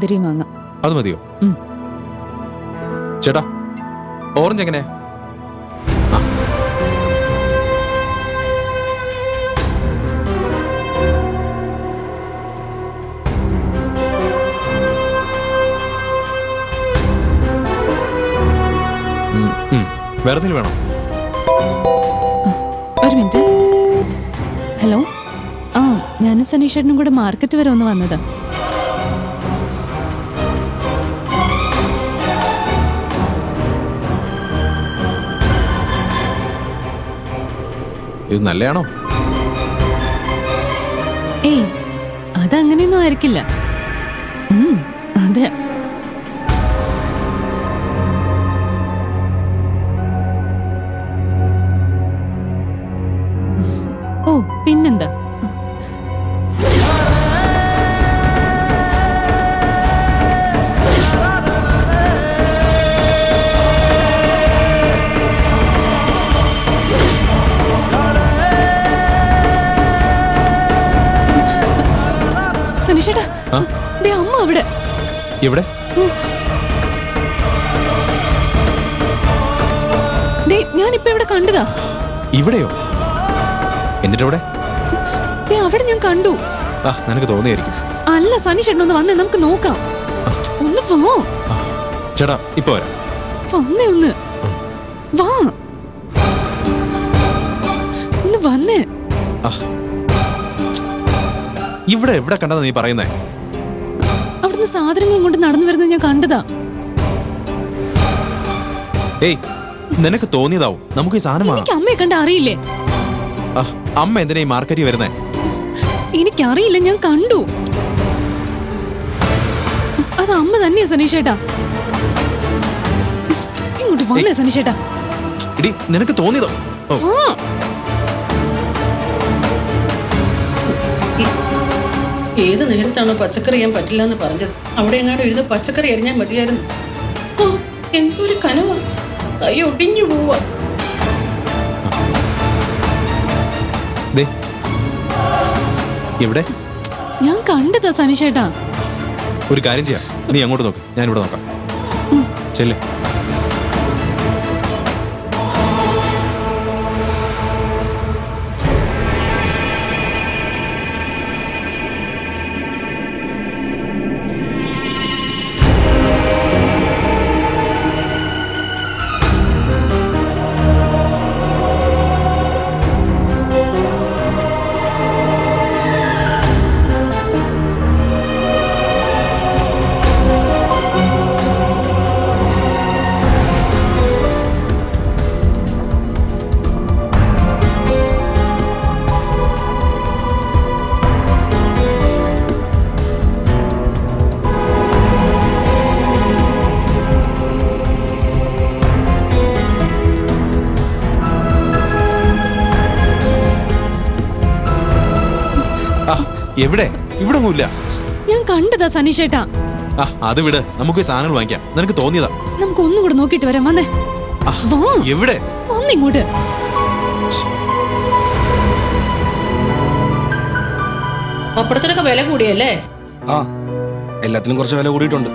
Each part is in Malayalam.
മുന്തിരിയും വാങ്ങാം. അത് മതിയോ? ഉം. ചേട്ടാ ഓറഞ്ച് എങ്ങനെ? വേറെ എന്തെങ്കിലും വേണോ? ഒരു മിനിറ്റ്. ഹലോ? ആ ഞാനും സനീഷേട്ടനും കൂടെ മാർക്കറ്റ് വരെ ഒന്ന് വന്നതാ. ഇത് നല്ലയാണോ? ഏയ് അതങ്ങനെയൊന്നും ആയിരിക്കില്ല. അതെ. എവിടെ? ഞാനിപ്പോ ഇവിടെ കണ്ടതാ? ഇവിടെയോ? എന്നിട്ട് അവിടെ അവിടെ ഞാൻ കണ്ടു. ആ നിനക്ക് തോന്നിയായിരിക്കും. അല്ല സനീഷേട്ടൻ ഒന്ന് വന്നേ നമുക്ക് നോക്കാം. ഒന്ന് പോ ചേടാ ചേട്ടാ ഇപ്പൊ വരാം. വന്നേ ഒന്ന്. വാ. ഒന്ന് വന്നേ. ഇവിടെ എവിടെ കണ്ടതാ നീ പറയുന്നേ? അവിടുന്ന് സാധനങ്ങൾ കൊണ്ട് നടന്നു വരുന്നത് ഞാൻ കണ്ടതാ. ഏയ് നിനക്ക് തോന്നിയതാവും? നമുക്ക് ഈ സാധനം വാങ്ങാം. എനിക്ക് അമ്മയെ കണ്ട അറിയില്ലേ? ആ, അമ്മ എന്തിനാ ഈ മാർക്കറ്റിൽ വരുന്നേ? എനിക്കറിയില്ല ഞാൻ കണ്ടു. അത് അമ്മ തന്നെയാ സനീഷേട്ടാ. ഇങ്ങോട്ട് വന്നേ സനീഷേട്ടാ. ഇടി നിനക്ക് തോന്നിയതോ? ഓ. വാ. ഏത് നേരത്താണോ പച്ചക്കറി ചെയ്യാൻ പറ്റില്ല എന്ന് പറഞ്ഞത്? അവിടെ എങ്ങാണ്ട് ഇരുന്ന് പച്ചക്കറി എറിഞ്ഞാൽ മതിയായിരുന്നു ഓ എന്തൊരു കനവാ. കൈ ഒടിഞ്ഞു പോവാ. ദേ. ഇവിടെ ഞാൻ കണ്ടതാ സനിഷേട്ടാ. ഒരു കാര്യം ചെയ്യാം. നീ അങ്ങോട്ട് നോക്ക്. ഞാൻ ഇവിടെ നോക്കാം. ചെല്ല്. എവിടെ? ഇവിടെ ഒന്നുമില്ല ഞാൻ കണ്ടതാ സനീഷേട്ടാ. ആ അത് വിട്. നമുക്ക് ഈ സാധനങ്ങൾ വാങ്ങിക്കാം. നിനക്ക് തോന്നിയതാ. നമുക്ക് ഒന്നും കൂടെ നോക്കിട്ട് വരാം. വന്നേ. ആ, വാ. എവിടെ? വന്നിങ്ങോട്ട് പപ്പടത്തിനൊക്കെ വില കൂടിയല്ലേ? ആ എല്ലാത്തിനും കുറച്ച് വില കൂടിയിട്ടുണ്ട്.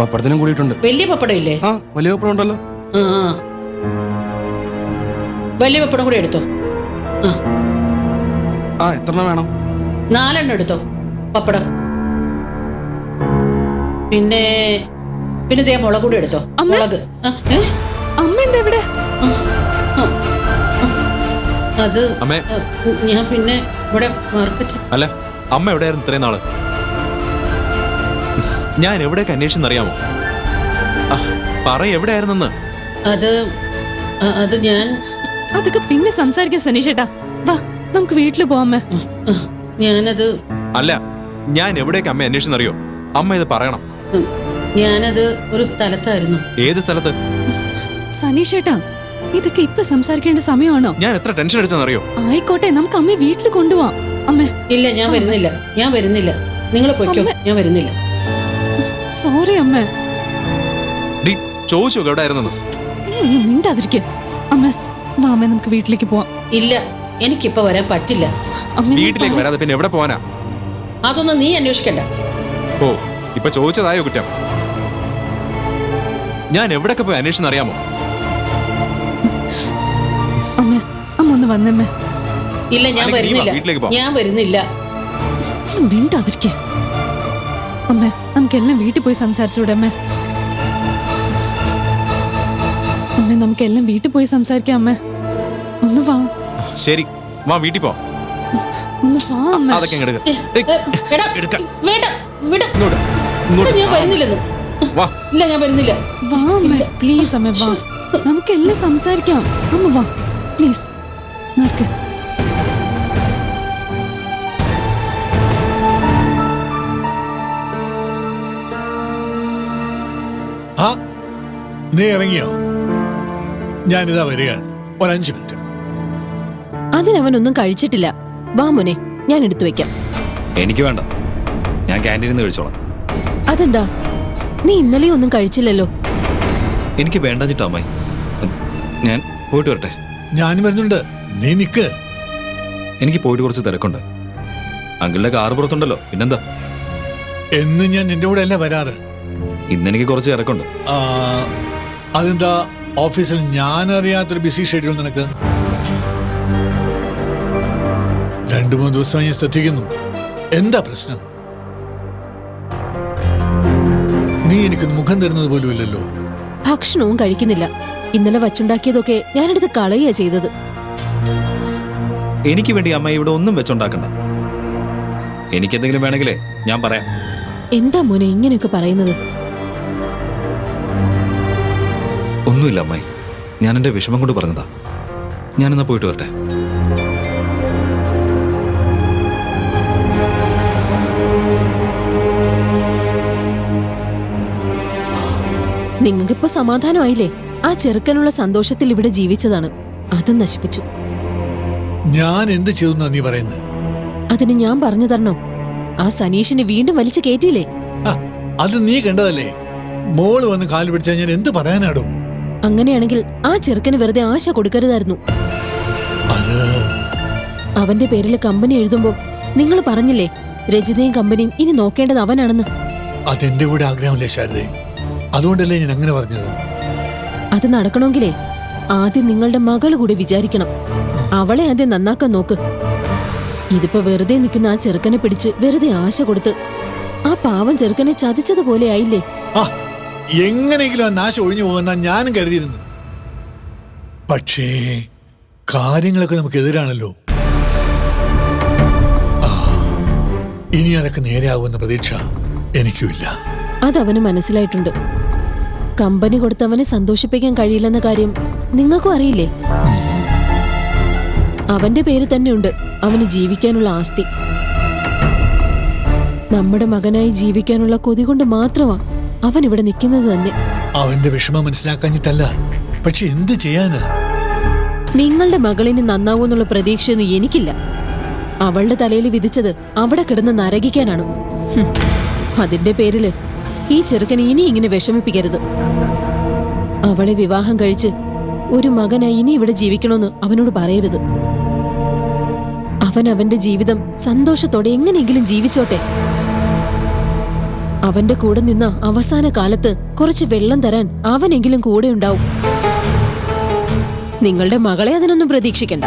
പപ്പടത്തിനും കൂടിയിട്ടുണ്ട്. വലിയ പപ്പടം ഇല്ലേ ആ വലിയ പപ്പടം ഉണ്ടല്ലോ. ആ ആ. വലിയ പപ്പടം കൂടി എടുത്തോ. ആ. ആ എത്ര എണ്ണം വേണം? നാലെണ്ണം എടുത്തോ? പപ്പടം. പിന്നെ പിന്നെ ദേ മുളക് കൂടി എടുത്തോ. മുളക്. അമ്മ എന്താ ഇവിടെ. അത് ഞാൻ പിന്നെ ഇവിടെ മാർക്കറ്റ് അല്ല അമ്മ എവിടെയായിരുന്നു ഇത്രയും നാൾ? ഞാൻ എവിടെയൊക്കെ അന്വേഷിച്ചെന്നറിയാമോ അറിയാമോ? പറ എവിടെയായിരുന്നെന്ന്. അത് അത് ഞാൻ അതൊക്കെ പിന്നെ സംസാരിക്കാം സനീഷേട്ടാ. വാ നമുക്ക് വീട്ടിൽ പോവാമേ ഞാനത് അല്ല ഞാൻ എവിടേക്ക് അമ്മ അറിയോ അമ്മ ഇത് പറയണം. ഞാനത് ഒരു സ്ഥലത്തായിരുന്നു. ഏത് സ്ഥലത്ത്? സനീഷേട്ടാ ഇതൊക്കെ ഇപ്പൊ സംസാരിക്കേണ്ട സമയമാണോ? ഞാൻ എത്ര ടെൻഷൻ അടിച്ചെന്നറിയോ? ആയിക്കോട്ടെ നമുക്ക് അമ്മയെ വീട്ടിൽ കൊണ്ടുപോവാം അമ്മ. ഇല്ല ഞാൻ വരുന്നില്ല. ഞാൻ വരുന്നില്ല. നിങ്ങൾ പൊയ്ക്കോ. ഞാൻ വരുന്നില്ല. സോറി അമ്മ. ഡി ചോദിച്ചു നോക്ക് എവിടെയായിരുന്നെന്ന് നീ ഒന്ന് മിണ്ടാതിരിക്കെ അമ്മേ നമുക്ക് വീട്ടിലേക്ക് പോവാം. ഇല്ല. എനിക്കിപ്പോ വരാൻ പറ്റില്ല. അമ്മേ വീട്ടിലേക്ക് വരാതെ പിന്നെ എവിടെ പോവാനാ? അതൊന്നും നീ അന്വേഷിക്കണ്ട. ഓ ഇപ്പൊ ചോദിച്ചതായോ കുറ്റം? ഞാൻ എവിടൊക്കെ പോയി അന്വേഷിച്ചെന്നറിയാമോ അമ്മ അമ്മ ഒന്ന് വന്നമ്മേ ഇല്ല ഞാൻ അല്ലെങ്കിൽ നീ വാ, വരുന്നില്ല. പോ. ഞാൻ വരുന്നില്ല. മിണ്ടാതിരിക്ക. അമ്മ നമുക്കെല്ലാം വീട്ടിൽ പോയി സംസാരിച്ചൂടെ അമ്മ? അമ്മ നമുക്കെല്ലാം വീട്ടിൽ പോയി സംസാരിക്കാം അമ്മ. ശരി വാ വീട്ടിൽ പോ. ഒന്ന് വാ അതൊക്കെ ഇങ്ങട് എടുക്ക. ഏയ്, എടാ എടുക്ക. വേണ്ട വിട. ഇങ്ങോട്ട് ഇങ്ങോട്ട്. ഞാൻ വരുന്നില്ലെന്ന് വാ. ഇല്ല ഞാൻ വരുന്നില്ല. വാ അമ്മ. പ്ലീസ് അമ്മ വാ. നമുക്കെല്ലാം സംസാരിക്കാം. അമ്മ വാ. പ്ലീസ് നടക്ക്. ആ നീ ഇറങ്ങിയോ? ഞാനിതാ വരികയാണ് ഒരഞ്ച് മിനിറ്റ്. അതിനവനൊന്നും കഴിച്ചിട്ടില്ല. വാ മോനെ ഞാൻ എടുത്തു വെക്കാം. എനിക്ക് വേണ്ട. ഞാൻ ക്യാന്റീനിൽ നിന്ന് കഴിച്ചോളാം. അതെന്താ? നീ ഇന്നലെ ഒന്നും കഴിച്ചില്ലല്ലോ. എനിക്ക് വേണ്ട ചിട്ടാ അമ്മായി. ഞാൻ പോയിട്ട് വരട്ടെ. ഞാൻ വരുന്നുണ്ട്. നീ നിക്ക്. എനിക്ക് പോയിട്ട് കുറച്ച് തിരക്കുണ്ട്. അങ്കിളിന്റെ കാറ് പുറത്തുണ്ടല്ലോ. പിന്നെന്താ? എന്ന് ഞാൻ നിന്റെ കൂടെ അല്ല വരാറ്. ഇന്ന് എനിക്ക് കുറച്ച് തിരക്കുണ്ട്. ആ, അതെന്താ? ഓഫീസിൽ ഞാൻ അറിയാത്തൊരു ബിസി ഷെഡ്യൂൾ നിനക്ക്. രണ്ടു മൂന്ന് ദിവസമായി ഞാൻ ശ്രദ്ധിക്കുന്നു. എന്താ പ്രശ്നം? നീ എനിക്ക് മുഖം തരുന്നത് പോലുമില്ലല്ലോ. ഭക്ഷണവും കഴിക്കുന്നില്ല. ഇന്നലെ വച്ചുണ്ടാക്കിയതൊക്കെ ഞാനെടുത്ത് കളയുക ചെയ്തത്. എനിക്ക് വേണ്ടി അമ്മ ഇവിടെ ഒന്നും വെച്ചുണ്ടാക്കണ്ട. എനിക്കെന്തെങ്കിലും വേണമെങ്കിലേ ഞാൻ പറയാം. എന്താ മോനെ ഇങ്ങനെയൊക്കെ പറയുന്നത്? ഒന്നുമില്ല അമ്മായി. ഞാൻ എന്റെ വിഷമം കൊണ്ട് പറഞ്ഞതാ. ഞാനെന്നാ പോയിട്ട് വരട്ടെ? നിങ്ങൾക്കിപ്പോ സമാധാനമായില്ലേ? ആ ചെറുക്കനുള്ള സന്തോഷത്തിൽ ഇവിടെ ജീവിച്ചതാണ്. അത് നശിപ്പിച്ചു. ഞാൻ എന്ത് ചെയ്തു നീ പറയുന്നത് അതിന് ഞാൻ പറഞ്ഞു തരണോ? ആ സനീഷിനെ വീണ്ടും വലിച്ചു കയറ്റിയില്ലേ? അത് നീ കണ്ടതല്ലേ? മോൾ വന്ന് കാൽ പിടിച്ചാൽ ഞാൻ എന്ത് പറയാനാടും? അങ്ങനെയാണെങ്കിൽ ആ ചെറുക്കന് വെറുതെ ആശ കൊടുക്കരുതായിരുന്നു. അവന്റെ പേരിൽ കമ്പനി എഴുതുമ്പോ നിങ്ങൾ പറഞ്ഞില്ലേ രജിതയും കമ്പനിയും ഇനി നോക്കേണ്ടത് അവനാണെന്ന്? അതെന്റെ കൂടെ ആഗ്രഹമല്ലേ ശാരദേ? അതുകൊണ്ടല്ലേ ഞാൻ അങ്ങനെ പറഞ്ഞത്? അത് നടക്കണമെങ്കിലേ ആദ്യം നിങ്ങളുടെ മകൾ കൂടി വിചാരിക്കണം. അവളെ ആദ്യം നന്നാക്കാൻ നോക്ക്. ഇതിപ്പോ വെറുതെ നിൽക്കുന്ന ആ ചെറുക്കനെ പിടിച്ച് വെറുതെ ആശ കൊടുത്ത് ആ പാവം ചെറുക്കനെ ചതിച്ചതുപോലെ ആയില്ലേ? ആ എങ്ങനെയെങ്കിലും ആ നാശം ഒഴിഞ്ഞു പോകുന്ന ഞാനും കരുതിയിരുന്നു പക്ഷേ കാര്യങ്ങളൊക്കെ നമുക്ക് എതിരാണല്ലോ. ഇനി അതൊക്കെ നേരെയാവുമെന്ന പ്രതീക്ഷ എനിക്കുമില്ല. അതവന് മനസ്സിലായിട്ടുണ്ട്. കമ്പനി കൊടുത്തവനെ സന്തോഷിപ്പിക്കാൻ കഴിയില്ലെന്ന കാര്യം നിങ്ങൾക്കും അറിയില്ലേ? അവന്റെ പേര് തന്നെയുണ്ട് അവന് ജീവിക്കാനുള്ള ആസ്തി. നമ്മുടെ മകനായി ജീവിക്കാനുള്ള കൊതി കൊണ്ട് മാത്രമാ അവൻ ഇവിടെ നിൽക്കുന്നത് തന്നെ. അവന്റെ വിഷമം മനസ്സിലാക്കാഞ്ഞിട്ടല്ല. പക്ഷെ എന്ത് ചെയ്യാന്? നിങ്ങളുടെ മകളിന് നന്നാവൂന്നുള്ള പ്രതീക്ഷയൊന്നും എനിക്കില്ല. അവളുടെ തലയിൽ വിധിച്ചത് അവിടെ കിടന്ന് നരകിക്കാനാണ്. അതിന്റെ പേരിൽ ഈ ചെറുക്കനെ ഇനി ഇങ്ങനെ വിഷമിപ്പിക്കരുത്. അവളെ വിവാഹം കഴിച്ച് ഒരു മകനായി ഇനി ഇവിടെ ജീവിക്കണമെന്ന് അവനോട് പറയരുത്. അവൻ അവന്റെ ജീവിതം സന്തോഷത്തോടെ എങ്ങനെയെങ്കിലും ജീവിച്ചോട്ടെ. അവന്റെ കൂടെ നിന്ന അവസാന കാലത്ത് കുറച്ച് വെള്ളം തരാൻ അവനെങ്കിലും കൂടെ ഉണ്ടാവും. നിങ്ങളുടെ മകളെ അതിനൊന്നും പ്രതീക്ഷിക്കണ്ട.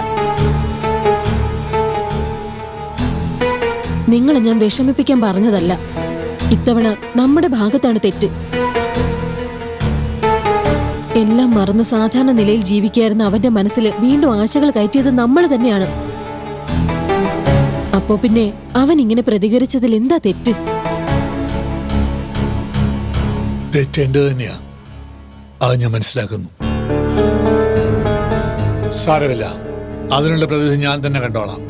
നിങ്ങളെ ഞാൻ വിഷമിപ്പിക്കാൻ പറഞ്ഞതല്ല. ഇത്തവണ നമ്മുടെ ഭാഗത്താണ് തെറ്റ്. എല്ലാം മറന്ന് സാധാരണ നിലയിൽ ജീവിക്കായിരുന്ന അവന്റെ മനസ്സിൽ വീണ്ടും ആശകൾ കയറ്റിയത് നമ്മൾ തന്നെയാണ്. അപ്പോ പിന്നെ അവൻ ഇങ്ങനെ പ്രതികരിച്ചതിൽ എന്താ തെറ്റ്? തെറ്റ് എന്റെ തന്നെയാ. അത് ഞാൻ മനസ്സിലാക്കുന്നു. സാരമില്ല. അതിനുള്ള പ്രതിവിധി ഞാൻ തന്നെ കണ്ടോളാം.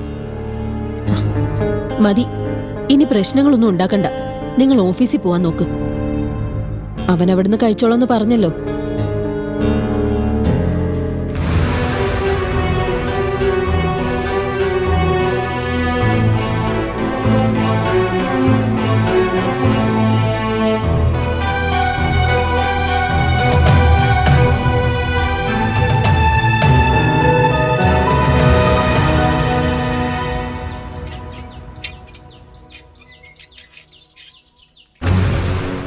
മതി. ഇനി പ്രശ്നങ്ങളൊന്നും ഉണ്ടാക്കണ്ട. നിങ്ങൾ ഓഫീസിൽ പോവാൻ നോക്ക്. അവൻ അവിടുന്ന് കഴിച്ചോളാന്ന് പറഞ്ഞല്ലോ.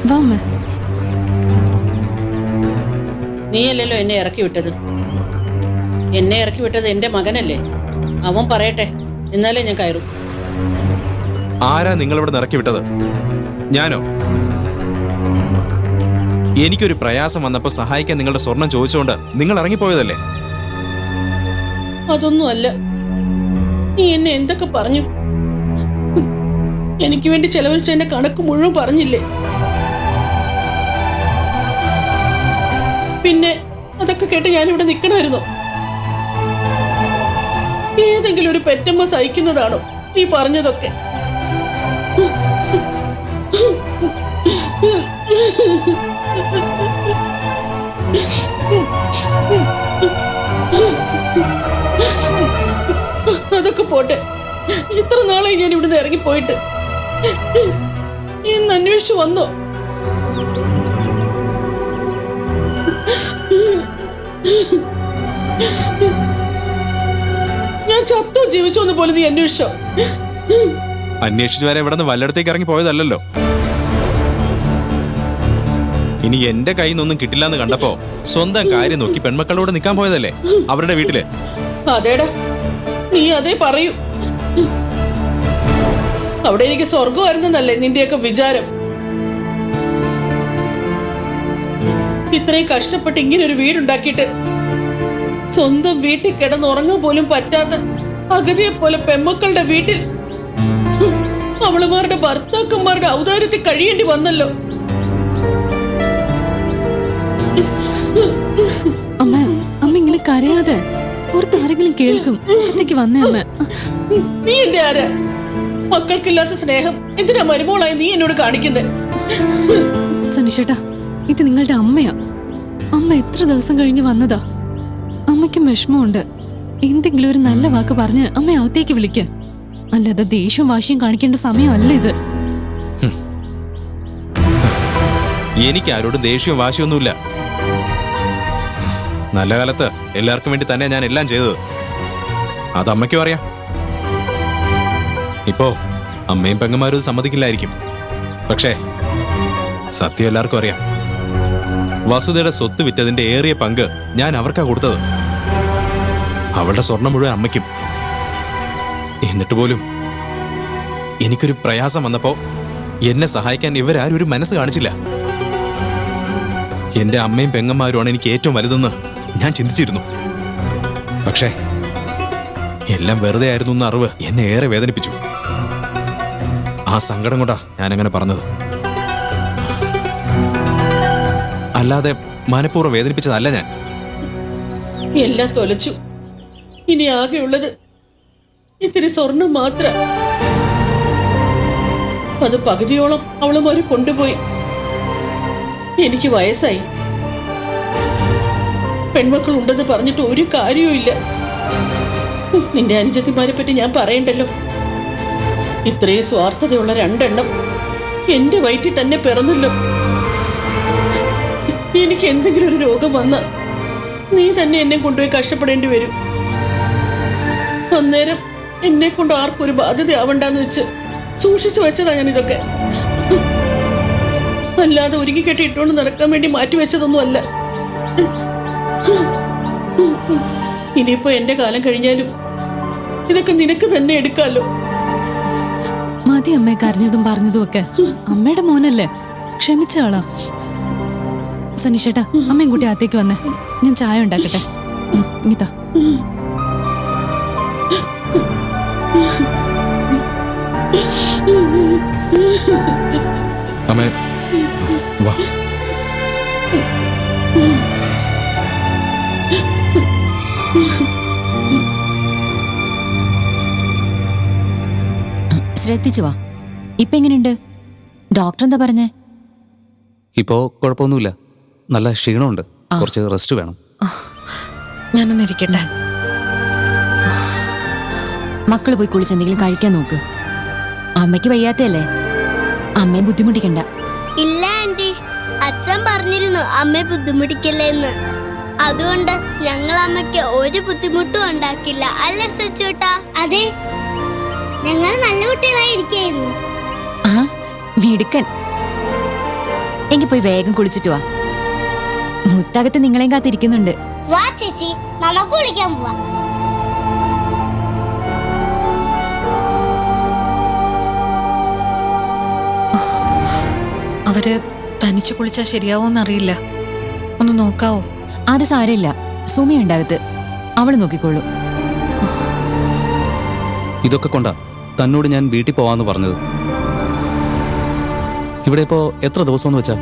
വാ അമ്മ നീയല്ലല്ലോ എന്നെ ഇറക്കി വിട്ടത്. എന്നെ ഇറക്കി വിട്ടത് എന്റെ മകനല്ലേ? അവൻ പറയട്ടെ. എന്നാലേ ഞാൻ കയറും. ആരാ നിങ്ങൾ ഇവിടെ നിറക്കി വിട്ടത്? ഞാനോ? എനിക്കൊരു പ്രയാസം വന്നപ്പോൾ സഹായിക്കാൻ നിങ്ങളുടെ സ്വർണം ചോദിച്ചുകൊണ്ട് നിങ്ങൾ ഇറങ്ങിപ്പോയതല്ലേ? അതൊന്നുമല്ല. നീ എന്നെ എന്തൊക്കെ പറഞ്ഞു? എനിക്ക് വേണ്ടി ചെലവഴിച്ച എന്റെ കണക്ക് മുഴുവൻ പറഞ്ഞില്ലേ? പിന്നെ അതൊക്കെ കേട്ട് ഞാനിവിടെ നിൽക്കണമായിരുന്നോ ഏതെങ്കിലും ഒരു പെറ്റമ്മ സഹിക്കുന്നതാണോ നീ പറഞ്ഞതൊക്കെ? അതൊക്കെ പോട്ടെ. ഇത്ര നാളായി ഞാൻ ഇവിടുന്ന് ഇറങ്ങിപ്പോയിട്ട്. ഇന്ന് അന്വേഷിച്ചു വന്നോ? ഞാൻ ചത്തോ ജീവിച്ചോ എന്ന് പോലെ നീ അന്വേഷിച്ചോ? അന്വേഷിച്ചു വരെ ഇവിടെ നിന്ന് വല്ലയിടത്തേക്ക് ഇറങ്ങി പോയതല്ലല്ലോ. ഇനി എന്റെ കയ്യിൽ നിന്നൊന്നും കിട്ടില്ല എന്ന് കണ്ടപ്പോ സ്വന്തം കാര്യം നോക്കി പെൺമക്കളോട് നിൽക്കാൻ പോയതല്ലേ? അവരുടെ വീട്ടിൽ. അതേടാ നീ അതേ പറയൂ. അവിടെ എനിക്ക് സ്വർഗമായിരുന്നല്ലേ നിന്റെയൊക്കെ വിചാരം. ഇത്രയും കഷ്ടപ്പെട്ട് ഇങ്ങനെ ഒരു വീടുണ്ടാക്കിയിട്ട് സ്വന്തം വീട്ടിൽ കിടന്നുറങ്ങാൻ പോലും പറ്റാത്ത അഗതിയെ പോലെ പെമ്മക്കളുടെ വീട്ടിൽ. അവളുമാരുടെ ഭർത്താക്കന്മാരുടെ ഔദാര്യത്തിൽ കഴിയേണ്ടി വന്നല്ലോ. അമ്മ അമ്മ ഇങ്ങനെ കരയാതെ പുറത്ത് ആരെങ്കിലും കേൾക്കും. വന്നേ അമ്മ. നീ എന്റെ ആരാ? മക്കൾക്കില്ലാത്ത സ്നേഹം. എന്തിനാ മരുമോളായി നീ എന്നോട് കാണിക്കുന്നത് സനിഷേട്ടാ ഇത് നിങ്ങളുടെ അമ്മയാ. അമ്മ എത്ര ദിവസം കഴിഞ്ഞ് വന്നതാ? അമ്മയ്ക്കും വിഷമമുണ്ട്. എന്തെങ്കിലും ഒരു നല്ല വാക്ക് പറഞ്ഞ് അമ്മ അകത്തേക്ക് വിളിക്ക. അല്ലാതെ ദേഷ്യവും വാശിയും കാണിക്കേണ്ട സമയമല്ല ഇത്. എനിക്ക് ആരോടും ദേഷ്യവും വാശിയൊന്നുമില്ല. നല്ല കാലത്ത് എല്ലാവർക്കും വേണ്ടി തന്നെ ഞാൻ എല്ലാം ചെയ്തത്. അത് അമ്മയ്ക്കും അറിയാം. ഇപ്പോ അമ്മയും പെങ്ങന്മാരും സമ്മതിക്കില്ലായിരിക്കും. പക്ഷേ സത്യം എല്ലാവർക്കും അറിയാം. വസുതയുടെ സ്വത്ത് വിറ്റതിന്റെ ഏറിയ പങ്ക് ഞാൻ അവർക്കാ കൊടുത്തത്. അവളുടെ സ്വർണം മുഴുവൻ അമ്മയ്ക്കും. എന്നിട്ട് പോലും എനിക്കൊരു പ്രയാസം വന്നപ്പോ എന്നെ സഹായിക്കാൻ ഇവരാരും ഒരു മനസ്സ് കാണിച്ചില്ല. എന്റെ അമ്മയും പെങ്ങന്മാരുമാണ് എനിക്ക് ഏറ്റവും വലുതെന്ന് ഞാൻ ചിന്തിച്ചിരുന്നു. പക്ഷേ എല്ലാം വെറുതെ ആയിരുന്നു എന്ന അറിവ് എന്നെ ഏറെ വേദനിപ്പിച്ചു. ആ സങ്കടം കൊണ്ടാ ഞാൻ അങ്ങനെ പറഞ്ഞത്. അല്ലാതെ മനഃപൂർവം വേദനിപ്പിച്ചതല്ല ഞാൻ. എല്ലാം തൊലച്ചു. ഇനി ആകെയുള്ളത് ഇത്തിരി സ്വർണം മാത്ര. അത് പകുതിയോളം അവളുമാര് കൊണ്ടുപോയി. എനിക്ക് വയസ്സായി. പെൺമക്കൾ ഉണ്ടെന്ന് പറഞ്ഞിട്ട് ഒരു കാര്യവും ഇല്ല. നിന്റെ അനുജത്തിമാരെ പറ്റി ഞാൻ പറയണ്ടല്ലോ. ഇത്രയും സ്വാർത്ഥതയുള്ള രണ്ടെണ്ണം എന്റെ വയറ്റിൽ തന്നെ പിറന്നല്ലോ. എനിക്ക് എന്തെങ്കിലും ഒരു രോഗം വന്ന നീ തന്നെ എന്നെ കൊണ്ടുപോയി കഷ്ടപ്പെടേണ്ടി വരും. അന്നേരം എന്നെ കൊണ്ട് ആർക്കും ഒരു ബാധ്യത ആവണ്ടെന്ന് വെച്ച് സൂക്ഷിച്ചു വെച്ചതാ ഞാൻ ഇതൊക്കെ അല്ലാതെ ഒരുങ്ങി കെട്ടി ഇട്ടുകൊണ്ട് നടക്കാൻ വേണ്ടി മാറ്റി വെച്ചതൊന്നും അല്ല ഇനിയിപ്പോ എന്റെ കാലം കഴിഞ്ഞാലും ഇതൊക്കെ നിനക്ക് തന്നെ എടുക്കാലോ. മതി അമ്മയെ കരഞ്ഞതും പറഞ്ഞതും ഒക്കെ. അമ്മയുടെ മോനല്ലേ? ക്ഷമിച്ചാളാ സനിഷേട്ടാ അമ്മയും കൂട്ടി അകത്തേക്ക് വന്നേ. ഞാൻ ചായ ഉണ്ടാക്കട്ടെ? ഗീത അമ്മേ വാ. ശ്രദ്ധിച്ചു വാ. ഇപ്പൊ എങ്ങനെയുണ്ട്? ഡോക്ടർ എന്താ പറഞ്ഞേ? ഇപ്പോ കുഴപ്പമൊന്നുമില്ല. നല്ല ക്ഷീണമുണ്ട്. കുറച്ച് റെസ്റ്റ് വേണം. ഞാനൊന്ന് മക്കൾ പോയി കുളിച്ച് എന്തെങ്കിലും കഴിക്കാൻ നോക്ക്. അമ്മയ്ക്ക് വയ്യാത്തല്ലേ അമ്മയെ ബുദ്ധിമുട്ടിക്കണ്ട. ഇല്ല ആന്റി. അച്ഛൻ പറഞ്ഞിരുന്നു അമ്മയെ ബുദ്ധിമുട്ടിക്കല്ലേ എന്ന് അതുകൊണ്ട് ഞങ്ങൾ അമ്മയ്ക്ക് ഒരു ബുദ്ധിമുട്ടും ഉണ്ടാക്കില്ല. അല്ല സച്ചോട്ടാ? അതെ. ഞങ്ങൾ നല്ല കുട്ടികളായി ഇരിക്കായിരുന്നു ആ മിടുക്കൻ. എങ്കിൽ പോയി വേഗം കുളിച്ചിട്ട് വാ. മുത്തകത്ത് നിങ്ങളെയും കാത്തിരിക്കുന്നുണ്ട്. വാ ചേച്ചി. നമുക്ക് കുളിക്കാൻ പോവാ. അവർ തനിച്ചു കുളിച്ചാൽ ശരിയാവോന്നറിയില്ല. ഒന്ന് നോക്കാവോ? അത് സാരമില്ല. സുമി ഉണ്ടാകത്ത്. അവൾ നോക്കിക്കോളൂ. ഇതൊക്കെ കൊണ്ടാ തന്നോട് ഞാൻ വീട്ടിൽ പോവാന്ന് പറഞ്ഞത്. ഇവിടെ ഇപ്പോ എത്ര ദിവസം വെച്ചാ?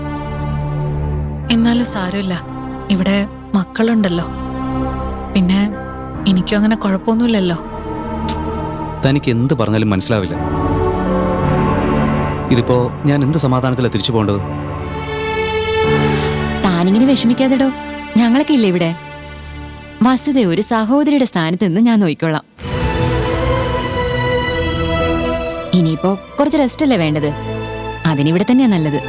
എന്നാലും സാരമില്ല. ഇവിടെ മക്കളുണ്ടല്ലോ. പിന്നെ എനിക്കും അങ്ങനെ കുഴപ്പമൊന്നുമില്ലല്ലോ. തനിക്ക് എന്ത് പറഞ്ഞാലും മനസ്സിലാവില്ല. ഇതിപ്പോ ഞാൻ എന്ത് സമാധാനത്തിലാ തിരിച്ചു പോകേണ്ടത്? താനിങ്ങനെ വിഷമിക്കാതെടോ. ഞങ്ങളൊക്കെ ഇല്ലേ ഇവിടെ? വസുത ഒരു സഹോദരിയുടെ സ്ഥാനത്ത് നിന്ന് ഞാൻ നോക്കിക്കൊള്ളാം ഇനിയിപ്പോ കുറച്ച് റെസ്റ്റ് അല്ലേ വേണ്ടത്? അതിനിവിടെ തന്നെയാ നല്ലത്.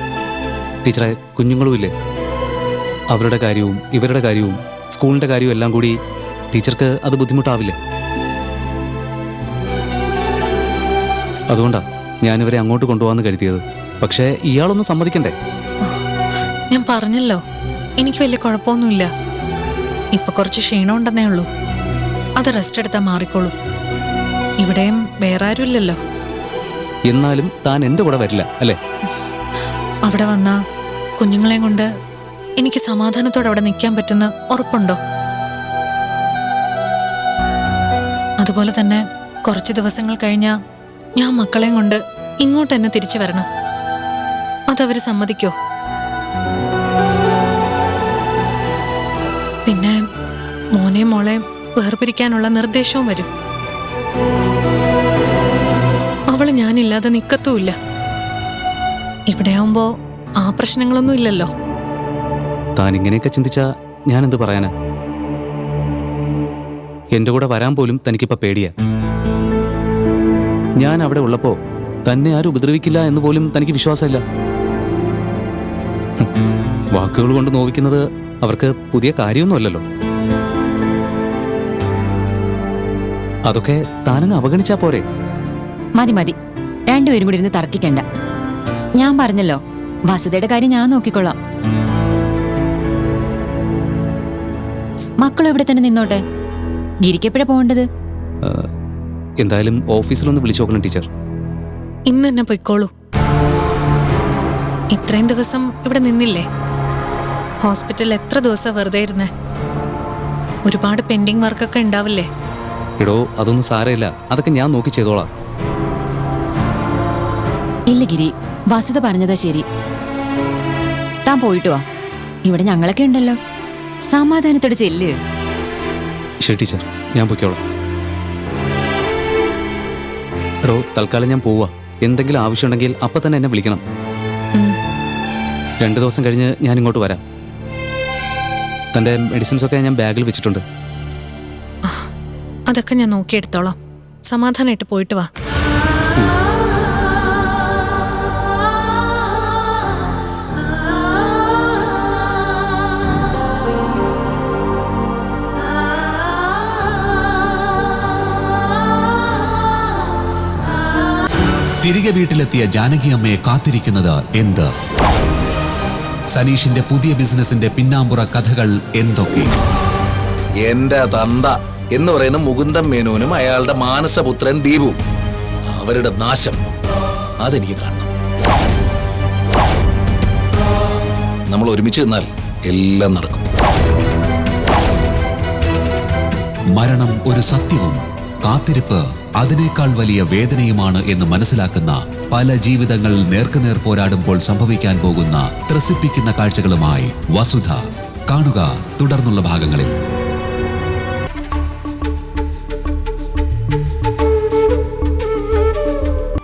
ടീച്ചറെ കുഞ്ഞുങ്ങളും ഇല്ലേ അവരുടെ കാര്യവും ഇവരുടെ കാര്യവും സ്കൂളിന്റെ കാര്യവും എല്ലാം കൂടി ടീച്ചർക്ക് അത് ബുദ്ധിമുട്ടാവില്ലേ? അതുകൊണ്ടാ. ഞാനിവരെ അങ്ങോട്ട് കൊണ്ടുപോകാന്ന് കരുതിയത്. പക്ഷേ ഇയാളൊന്നും സമ്മതിക്കണ്ടേ? ഞാൻ പറഞ്ഞല്ലോ. എനിക്ക് വലിയ കുഴപ്പമൊന്നുമില്ല. ഇപ്പൊ കുറച്ച് ക്ഷീണമുണ്ടെന്നേ ഉള്ളൂ. അത് റെസ്റ്റ് എടുത്താൽ മാറിക്കോളൂ. ഇവിടെയും വേറെ ആരുമില്ലല്ലോ എന്നാലും താൻ എന്റെ കൂടെ വരില്ല അല്ലേ? അവിടെ വന്ന കുഞ്ഞുങ്ങളെയും കൊണ്ട് എനിക്ക് സമാധാനത്തോടെ അവിടെ നിൽക്കാൻ പറ്റുന്ന ഉറപ്പുണ്ടോ? അതുപോലെ തന്നെ കുറച്ച് ദിവസങ്ങൾ കഴിഞ്ഞാ ഞാൻ മക്കളെയും കൊണ്ട് ഇങ്ങോട്ട് തന്നെ തിരിച്ചു വരണം. അതവര് സമ്മതിക്കോ? പിന്നെ മോനെ മോളെ വേർപിരിക്കാനുള്ള നിർദ്ദേശവും വരും. അവൾ ഞാനില്ലാതെ നിക്കത്തുമില്ല. ഇവിടെയാവുമ്പോ ആ പ്രശ്നങ്ങളൊന്നും ഇല്ലല്ലോ. താൻ ഇങ്ങനെയൊക്കെ ചിന്തിച്ചാ ഞാൻ എന്ത് പറയാനാ? എന്റെ കൂടെ വരാൻ പോലും തനിക്കിപ്പോ പേടിയാ. ഞാൻ അവിടെ ഉള്ളപ്പോ തന്നെ ആരും ഉപദ്രവിക്കില്ല എന്ന് പോലും തനിക്ക് വിശ്വാസമില്ല. വാക്കുകൾ കൊണ്ട് നോവിക്കുന്നത് അവർക്ക് പുതിയ കാര്യമൊന്നുമല്ലല്ലോ. അതൊക്കെ താനങ്ങ് അവഗണിച്ചാ പോരെ? മതി മതി. രണ്ടുപേരും കൂടി ഇരുന്ന് തർക്കിക്കണ്ട. ഞാൻ പറഞ്ഞല്ലോ വസുതയുടെ കാര്യം ഞാൻ നോക്കിക്കൊള്ളാം. മക്കൾ ഇവിടെ തന്നെ നിന്നോട്ടെ? ഗിരിക്കെപ്പോഴാ പോകേണ്ടത്? എന്തായാലും ഓഫീസിലൊന്ന് വിളിച്ചു നോക്കണം ടീച്ചർ. ഇന്ന് തന്നെ പൊയ്ക്കോളൂ. ഇത്രയും ദിവസം ഇവിടെ നിന്നില്ലേ? ഹോസ്പിറ്റലിൽ എത്ര ദിവസം വെറുതെ ഇരുന്നേ? ഒരുപാട് പെൻഡിങ് വർക്കൊക്കെ ഉണ്ടാവില്ലേ? എടോ അതൊന്നും സാരമില്ല. അതൊക്കെ ഞാൻ നോക്കി ചെയ്തോളാം. ഇല്ല ഗിരി. വസുത പറഞ്ഞതാ ശരി. താൻ പോയിട്ട് വാ. ഇവിടെ ഞങ്ങളൊക്കെ ഉണ്ടല്ലോ. സമാധാനത്തോടെ ചെല്ല്. ശരി ടീച്ചർ. ഞാൻ പൊയ്ക്കോളാം. എടോ തൽക്കാലം ഞാൻ പോവാ. എന്തെങ്കിലും ആവശ്യമുണ്ടെങ്കിൽ അപ്പം തന്നെ എന്നെ വിളിക്കണം. രണ്ടു രണ്ട് ദിവസം കഴിഞ്ഞ് ഞാൻ ഇങ്ങോട്ട് വരാം. തന്റെ മെഡിസിൻസ് ഒക്കെ ഞാൻ ബാഗിൽ വെച്ചിട്ടുണ്ട്. അതൊക്കെ ഞാൻ നോക്കിയെടുത്തോളാം. സമാധാനമായിട്ട് പോയിട്ട് വാ. തിരികെ വീട്ടിലെത്തിയ ജാനകി അമ്മയെ കാത്തിരിക്കുന്നത് എന്ത്? സനീഷിന്റെ പുതിയ ബിസിനസിന്റെ പിന്നാമ്പുറ കഥകൾ എന്തൊക്കെ? എന്റെ തന്ത എന്ന് പറയുന്ന മുകുന്ദൻ മേനോനും അയാളുടെ മാനസപുത്രൻ ദീപു അവരുടെ നാശം. അതെനിക്ക് കാണണം. നമ്മൾ ഒരുമിച്ച് നിന്നാൽ എല്ലാം നടക്കും. മരണം ഒരു സത്യവും കാത്തിരിപ്പ് അതിനേക്കാൾ വലിയ വേദനയുമാണ് എന്ന് മനസ്സിലാക്കുന്ന പല ജീവിതങ്ങൾ നേർക്കുനേർ പോരാടുമ്പോൾ സംഭവിക്കാൻ പോകുന്ന ത്രസിപ്പിക്കുന്ന കാഴ്ചകളുമായി വസുധ. കാണുക തുടർന്നുള്ള ഭാഗങ്ങളിൽ.